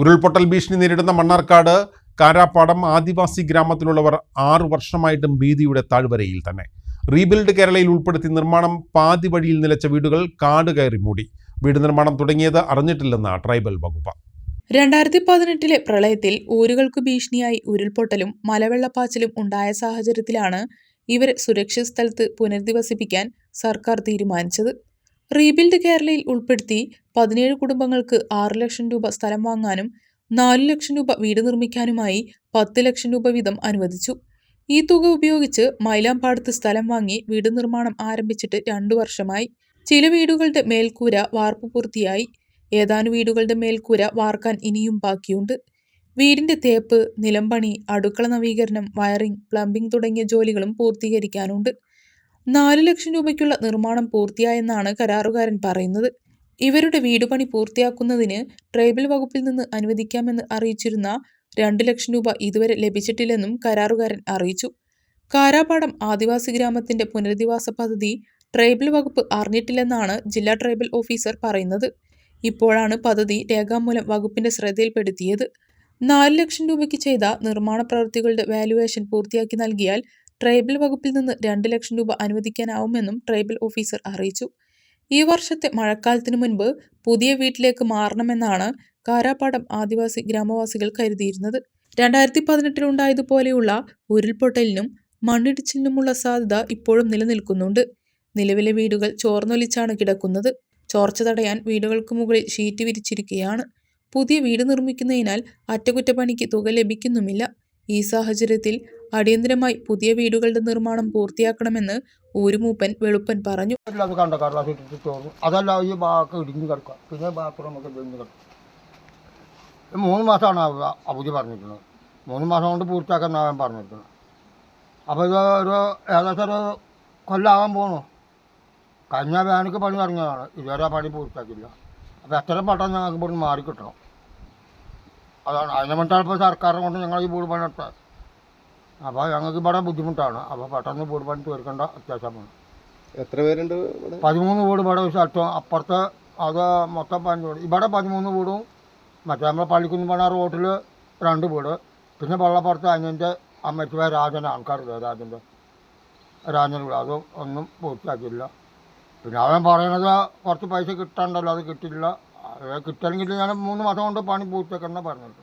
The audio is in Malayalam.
ഉരുൾപൊട്ടൽ ഭീഷണി നേരിടുന്ന മണ്ണാർക്കാട് കാരാപ്പാടം ആദിവാസി ഗ്രാമത്തിലുള്ളവർ ആറു വർഷമായിട്ടും ഭീതിയുടെ താഴ്വരയിൽ തന്നെ. റീബിൽഡ് കേരളയിൽ ഉൾപ്പെടുത്തി നിർമ്മാണം പാതി വഴിയിൽ നിലച്ച വീടുകൾ കാട് കയറി മൂടി. വീട് നിർമ്മാണം തുടങ്ങിയത് അറിഞ്ഞിട്ടില്ലെന്ന് ട്രൈബൽ വകുപ്പ്. രണ്ടായിരത്തി പതിനെട്ടിലെ പ്രളയത്തിൽ ഊരുകൾക്ക് ഭീഷണിയായി ഉരുൾപൊട്ടലും മലവെള്ളപ്പാച്ചിലും ഉണ്ടായ സാഹചര്യത്തിലാണ് ഇവരെ സുരക്ഷിത സ്ഥലത്ത് പുനരധിവസിപ്പിക്കാൻ സർക്കാർ തീരുമാനിച്ചത്. റീബിൽഡ് കേരളയിൽ ഉൾപ്പെടുത്തി പതിനേഴ് കുടുംബങ്ങൾക്ക് ആറ് ലക്ഷം രൂപ സ്ഥലം വാങ്ങാനും നാല് ലക്ഷം രൂപ വീട് നിർമ്മിക്കാനുമായി പത്ത് ലക്ഷം രൂപ വീതം അനുവദിച്ചു. ഈ തുക ഉപയോഗിച്ച് മൈലാമ്പാടത്ത് സ്ഥലം വാങ്ങി വീട് നിർമ്മാണം ആരംഭിച്ചിട്ട് രണ്ടു വർഷമായി. ചില വീടുകളുടെ മേൽക്കൂര വാർപ്പ് പൂർത്തിയായി. ഏതാനും വീടുകളുടെ മേൽക്കൂര വാർക്കാൻ ഇനിയും ബാക്കിയുണ്ട്. വീടിന്റെ തേപ്പ് നിലംപണി അടുക്കള നവീകരണം വയറിംഗ് പ്ലംബിംഗ് തുടങ്ങിയ ജോലികളും പൂർത്തീകരിക്കാനുണ്ട്. നാല് ലക്ഷം രൂപയ്ക്കുള്ള നിർമ്മാണം പൂർത്തിയായെന്നാണ് കരാറുകാരൻ പറയുന്നത്. ഇവരുടെ വീടുപണി പൂർത്തിയാക്കുന്നതിന് ട്രൈബൽ വകുപ്പിൽ നിന്ന് അനുവദിക്കാമെന്ന് അറിയിച്ചിരുന്ന രണ്ട് ലക്ഷം രൂപ ഇതുവരെ ലഭിച്ചിട്ടില്ലെന്നും കരാറുകാരൻ അറിയിച്ചു. കാരാപാടം ആദിവാസി ഗ്രാമത്തിന്റെ പുനരധിവാസ പദ്ധതി ട്രൈബൽ വകുപ്പ് അറിഞ്ഞിട്ടില്ലെന്നാണ് ജില്ലാ ട്രൈബൽ ഓഫീസർ പറയുന്നത്. ഇപ്പോഴാണ് പദ്ധതി രേഖാമൂലം വകുപ്പിന്റെ ശ്രദ്ധയിൽപ്പെടുത്തിയത്. നാല് ലക്ഷം രൂപയ്ക്ക് ചെയ്ത നിർമ്മാണ പ്രവൃത്തികളുടെ വാലുവേഷൻ പൂർത്തിയാക്കി നൽകിയാൽ ട്രൈബൽ വകുപ്പിൽ നിന്ന് രണ്ട് ലക്ഷം രൂപ അനുവദിക്കാനാവുമെന്നും ട്രൈബൽ ഓഫീസർ അറിയിച്ചു. ഈ വർഷത്തെ മഴക്കാലത്തിനു മുൻപ് പുതിയ വീട്ടിലേക്ക് മാറണമെന്നാണ് കാരാപ്പാടം ആദിവാസി ഗ്രാമവാസികൾ കരുതിയിരുന്നത്. രണ്ടായിരത്തി പതിനെട്ടിലുണ്ടായതുപോലെയുള്ള ഉരുൾപൊട്ടലിനും മണ്ണിടിച്ചിലിനുമുള്ള സാധ്യത ഇപ്പോഴും നിലനിൽക്കുന്നുണ്ട്. നിലവിലെ വീടുകൾ ചോർന്നൊലിച്ചാണ് കിടക്കുന്നത്. ചോർച്ച തടയാൻ വീടുകൾക്ക് മുകളിൽ ഷീറ്റ് വിരിച്ചിരിക്കുകയാണ്. പുതിയ വീട് നിർമ്മിക്കുന്നതിനാൽ അറ്റകുറ്റപ്പണിക്ക് തുക ലഭിക്കുന്നുമില്ല. ഈ സാഹചര്യത്തിൽ അടിയന്തരമായി പുതിയ വീടുകളുടെ നിർമ്മാണം പൂർത്തിയാക്കണമെന്ന് ഊരുമൂപ്പൻ വെളുപ്പൻ പറഞ്ഞു. അതല്ല ബാക്ക് ഇടിഞ്ഞു കിടക്കുക. പിന്നെ ബാത്റൂം ഒക്കെ ഇടിഞ്ഞ് കിടക്കും. മൂന്ന് മാസമാണ് അവ- അവധി പറഞ്ഞിരിക്കുന്നത്. മൂന്ന് മാസം കൊണ്ട് പൂർത്തിയാക്കാൻ അവൻ പറഞ്ഞിരിക്കുന്നത്. അപ്പോൾ ഇത് ഒരു ഏകദേശം ഒരു കൊല്ലാകാൻ പോകണു കഴിഞ്ഞ വേനൽക്ക് പണി തുടങ്ങിയതാണ്. ഇതുവരെ പണി പൂർത്തിയാക്കില്ല അപ്പോൾ എത്ര പെട്ടെന്ന് ഞങ്ങൾക്ക് ഇവിടുന്ന് മാറി കിട്ടണം. അതാണ്. അതിനെ വേണ്ടിയിട്ടാണ് ഇപ്പോൾ സർക്കാരിനെ കൊണ്ട് ഞങ്ങൾ ഈ വീട് പണി എടുത്തത് അപ്പോൾ ഞങ്ങൾക്ക് ഇവിടെ ബുദ്ധിമുട്ടാണ്. അപ്പോൾ പെട്ടെന്ന് വീട് പണി തീർക്കേണ്ട അത്യാവശ്യമാണ്. എത്ര പേരുണ്ട് ഇവിടെ? പതിമൂന്ന് വീട് ഇവിടെ ഒരു സ്ഥലത്തും. അപ്പുറത്ത് അത് മൊത്തം പതിനഞ്ച് വീട് ഇവിടെ പതിമൂന്ന് വീടും മറ്റേ നമ്മളെ പള്ളിക്കുന്ന് പണ റോട്ടിൽ രണ്ട് വീട്. പിന്നെ വെള്ളപ്പുറത്ത് അനിയന്റെ അമ്മയ്ക്ക് രാജന്റെ ആൾക്കാരില്ല രാജന്റെ രാജന്റെ വീട് അതും ഒന്നും പൂർത്തിയാക്കിയില്ല. പിന്നെ അവൻ പറയണത് കുറച്ച് പൈസ കിട്ടണ്ടല്ലോ അത് കിട്ടില്ല അത് കിട്ടണമെങ്കിൽ ഞാൻ മൂന്ന് മാസം കൊണ്ട് പണി പൂർത്തിയാക്കണം പറഞ്ഞിട്ട്